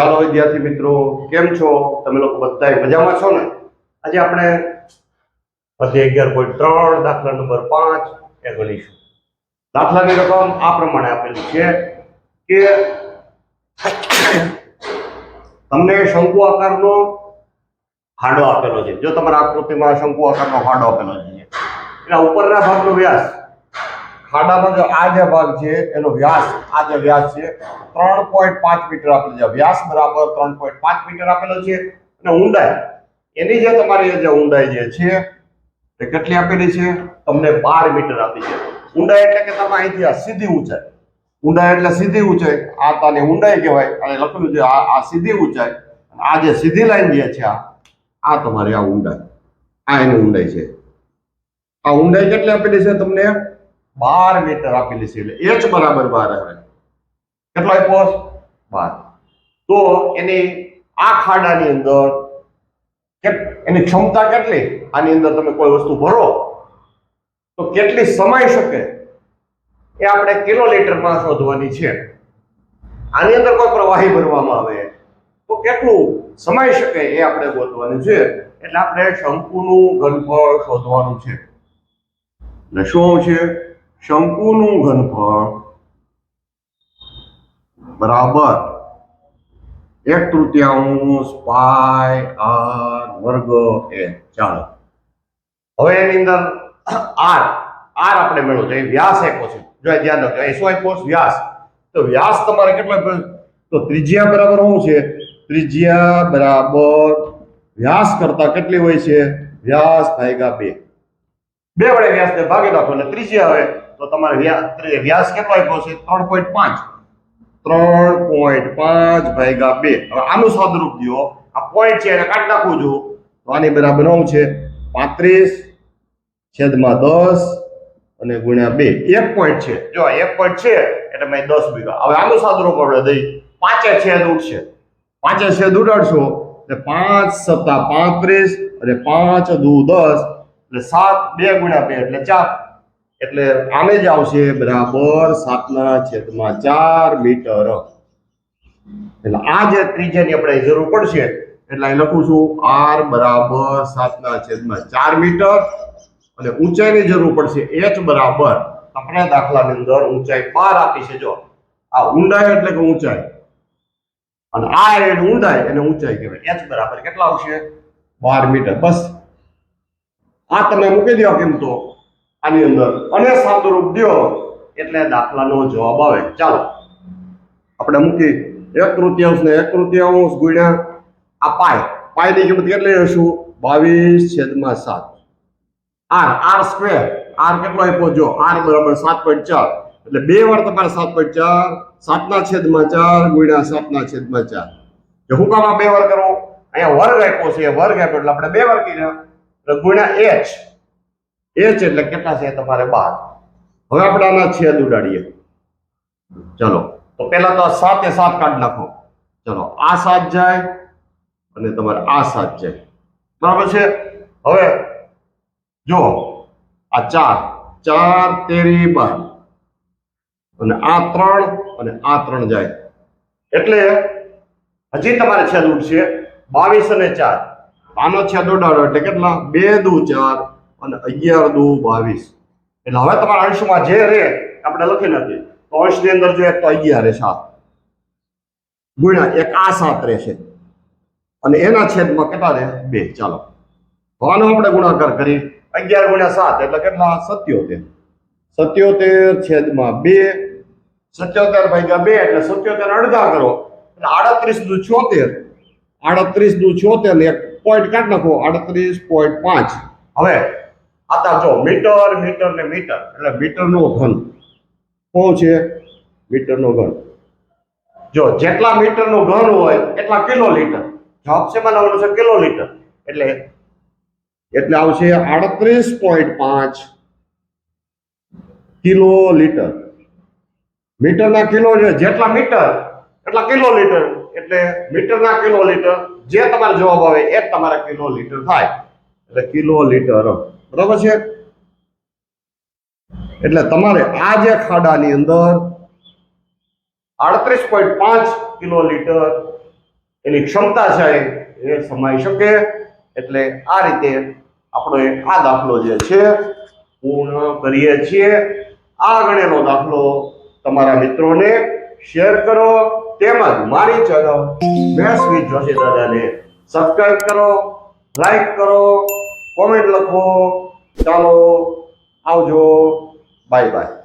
ચાલો વિદ્યાર્થી મિત્રો, કેમ છો? તમે લોકો બધા મજામાં છો ને? આજે આપણે પછી અગિયાર પોઈન્ટ ત્રણ, દાખલા નંબર પાંચ એ ગણીશું. દાખલાની રકમ આ પ્રમાણે આપેલી છે કે તમને શંકુ આકારનો હાંડો આપેલો છે. જો તમારા આકૃતિમાં શંકુ આકારનો હાંડો આપેલો છે. એટલે ઉપરના ભાગનો વ્યાસ ખાડાનો જે આ જે ભાગ છે, એનો વ્યાસ આ જે વ્યાસ છે ત્રણ પોઈન્ટ પાંચ મીટર આપેલો છે. વ્યાસ બરાબર ત્રણ પોઈન્ટ પાંચ મીટર આપેલો છે. અને ઊંડાઈ, એની જે તમારી જે ઊંડાઈ જે છે, તે કેટલી આપેલી છે? તમને બાર મીટર આપી છે. ઊંડાઈ એટલે કે તમે અહીંથી આ સીધી ઊંચાઈ. ઊંડાઈ એટલે સીધી ઊંચાઈ. આ તાની ઊંડાઈ કહેવાય. અને લખેલું છે, આ સીધી ઊંચાઈ. આ જે સીધી લાઈન જે છે, આ આ તમારી આ ઊંડાઈ. આ એની ઊંડાઈ છે. આ ઊંડાઈ કેટલી આપેલી છે તમને? બાર મીટર આપેલી છે એટલે એચ બરાબર બાર આવે. કેટલો આપ્યો? બાર. તો એની આ ખાડાની અંદર એની ક્ષમતા કેટલી? આની અંદર તમે કોઈ વસ્તુ ભરો, તો કેટલી સમાઈ શકે એ આપણે કિલો લીટરમાં શોધવાની છે. આની અંદર કોઈ પ્રવાહી ભરવામાં આવે. તો કેટલું સમાઈ શકે એ આપણે ગોતવાનું છે. એટલે આપણે શંકુનું ઘનફળ શોધવાનું છે. એટલે શું છે? શંકુનું ઘનફળ. બરાબર. એક તૃતીયાંશ પાય આર વર્ગ એ. ચાલો. હવે એની અંદર આર. આર આપણે મેળવો છે. વ્યાસ એક છે. જો ધ્યાન રાખજો. એસો એક વ્યાસ. તો વ્યાસ તમારે કેટલો તો ત્રિજ્યા બરાબર શું છે? ત્રિજ્યા બરાબર વ્યાસ કરતા કેટલી હોય છે? વ્યાસ ભાગ્યા બે. બે વડે વ્યાસને ભાગી નાખો એટલે ત્રિજ્યા આવે તો તમારે વ્યાસ કેટલો આપ્યો છે? ત્રણ પોઈન્ટ પાંચ. ત્રણ પોઈન્ટ પાંચ ભાગ્યા બે. હવે આનું સ્વરૂપ દો આ પોઈન્ટ છે એને કાઢી નાખવું છું. તો આની બરાબર શું છે. પાંત્રીસ છેદમાં દસ અને ગુણ્યા બે. એક પોઈન્ટ છે. જો એક પોઈન્ટ છે, એટલે મેં દસ બીઘા હવે આનું સ્વરૂપ આપણે દઈ. પાંચે છેદ ઉઠશે પાંચે છેદ ઉડાડશો, એટલે પાંચ સત્તા પાંત્રીસ અને પાંચ દુ દસ. એટલે સાત, બે ગુણ્યા બે, એટલે ચાર. એટલે આમે જ આવશે બરાબર સાતના છેદમાં ચાર મીટર. એટલે આ જે ત્રિજ્યાની આપણે જરૂર પડશે, એટલે અહીં લખું છું, આર બરાબર સાતના છેદમાં ચાર મીટર. અને ઊંચાઈની જરૂર પડશે એચ બરાબર. આપણે દાખલાની અંદર ઊંચાઈ બાર આપી છે, જો. આ ઊંડાઈ એટલે કે ઊંચાઈ. અને આ એની ઊંડાઈ એને ઊંચાઈ કહેવાય. એચ બરાબર કેટલા આવશે? બાર મીટર. બસ. આ તમે મૂકી દો કેમ તો. આની અંદર અને સાદુરૂપ દો એટલે દાખલાનો જવાબ આવે. ચાલો. આપણે મૂકી એક તૃતીયાંશ ને એક તૃતીયાંશ ગુણ્યા આ પાય. પાયની કિંમત કેટલી હશું? બાવીસ છેદમાં સાત. આર. R square. આર કેટલો આપ્યો? જો, આર બરાબર સાત પોઈન્ટ ચાર. એટલે બે વાર તમારે સાત પોઈન્ટ ચાર. સાતના છેદમાં ચાર ગુણ્યા સાતના છેદમાં ચાર. જો હું કામ બે વાર કરો? અહીંયા વર્ગ આપ્યો છે, વર્ગ આપ્યો, એટલે આપણે બે વાર કર્યા. ગુણ્યા એચ. એચ એટલે કેટલા છે તમારે બાર? હવે આપણે આના છેદ ઉડાડીએ. ચલો, તો પહેલા તો સાતે સાત કાઢ નાખો. ચલો, આ સાત જાય અને તમારે આ સાત જાય. બરાબર છે? હવે જો, આ ચાર ચાર, તેરી, બાર. અને આ ત્રણ અને આ ત્રણ જાય. એટલે હજી તમારે છેદ ઉડશે. બાવીસ અને ચાર. આનો છેદ ઉડાડો એટલે કેટલા? બે દુ ચાર. અને અગિયાર દો બાવીસ. એટલે હવે તમારા અંશમાં જે રે, આપણે લખી નાખીએ. તો અંશની અંદર જોઈએ તો અગિયાર રહેશે આ. ગુણ્યા એક આ સાત રહેશે અને એના છેદમાં કેટલા રહે બે. ચાલો. આનો આપણે ગુણાકાર કરી. અગિયાર ગુણ્યા સાત, એટલે કેટલા? સત્યોતેર. સત્યોતેર છેદમાં બે. સત્યોતેર ભાગ્યા બે, એટલે સત્યોતેર અડધા કરો. એટલે આડત્રીસ દુ છોતેર. આડત્રીસ દુ છોતેર એક પોઈન્ટ કાઢ નાખો. આડત્રીસ પોઈન્ટ પાંચ. હવે આતા જો મીટર મીટર ને મીટર, એટલે મીટરનો ઘન. શું છે? મીટરનો ઘન. જો જેટલા મીટરનો ઘન હોય, એટલા કિલો લીટર જવાબ શેમાં લાવવાનો છે કિલો લીટર એટલે એટલે આવશે આડત્રીસ પોઈન્ટ પાંચ કિલો લીટર મીટરના કિલો જેટલા મીટર, એટલા કિલો લીટર એટલે મીટરના કિલો લીટર જે તમારો જવાબ આવે એ તમારા કિલો લીટર થાય. એટલે કિલો લીટર બરાબર છે? એટલે તમારે આ જે ખાડાની અંદર આડત્રીસ પોઈન્ટ પાંચ કિલો લીટર એની ક્ષમતા છે એ સમાઈ શકે. એટલે આ રીતે આપણો આ દાખલો જે છે, પૂર્ણ કરીએ છીએ. આ ગણેલો દાખલો તમારા મિત્રોને શેર કરો. તેમજ મારી ચેનલ મેથ્સ જોશી દાદાને સબસ્ક્રાઇબ કરો લાઈક કરો. કોમેન્ટ લખો ચાલો આવજો. Bye bye.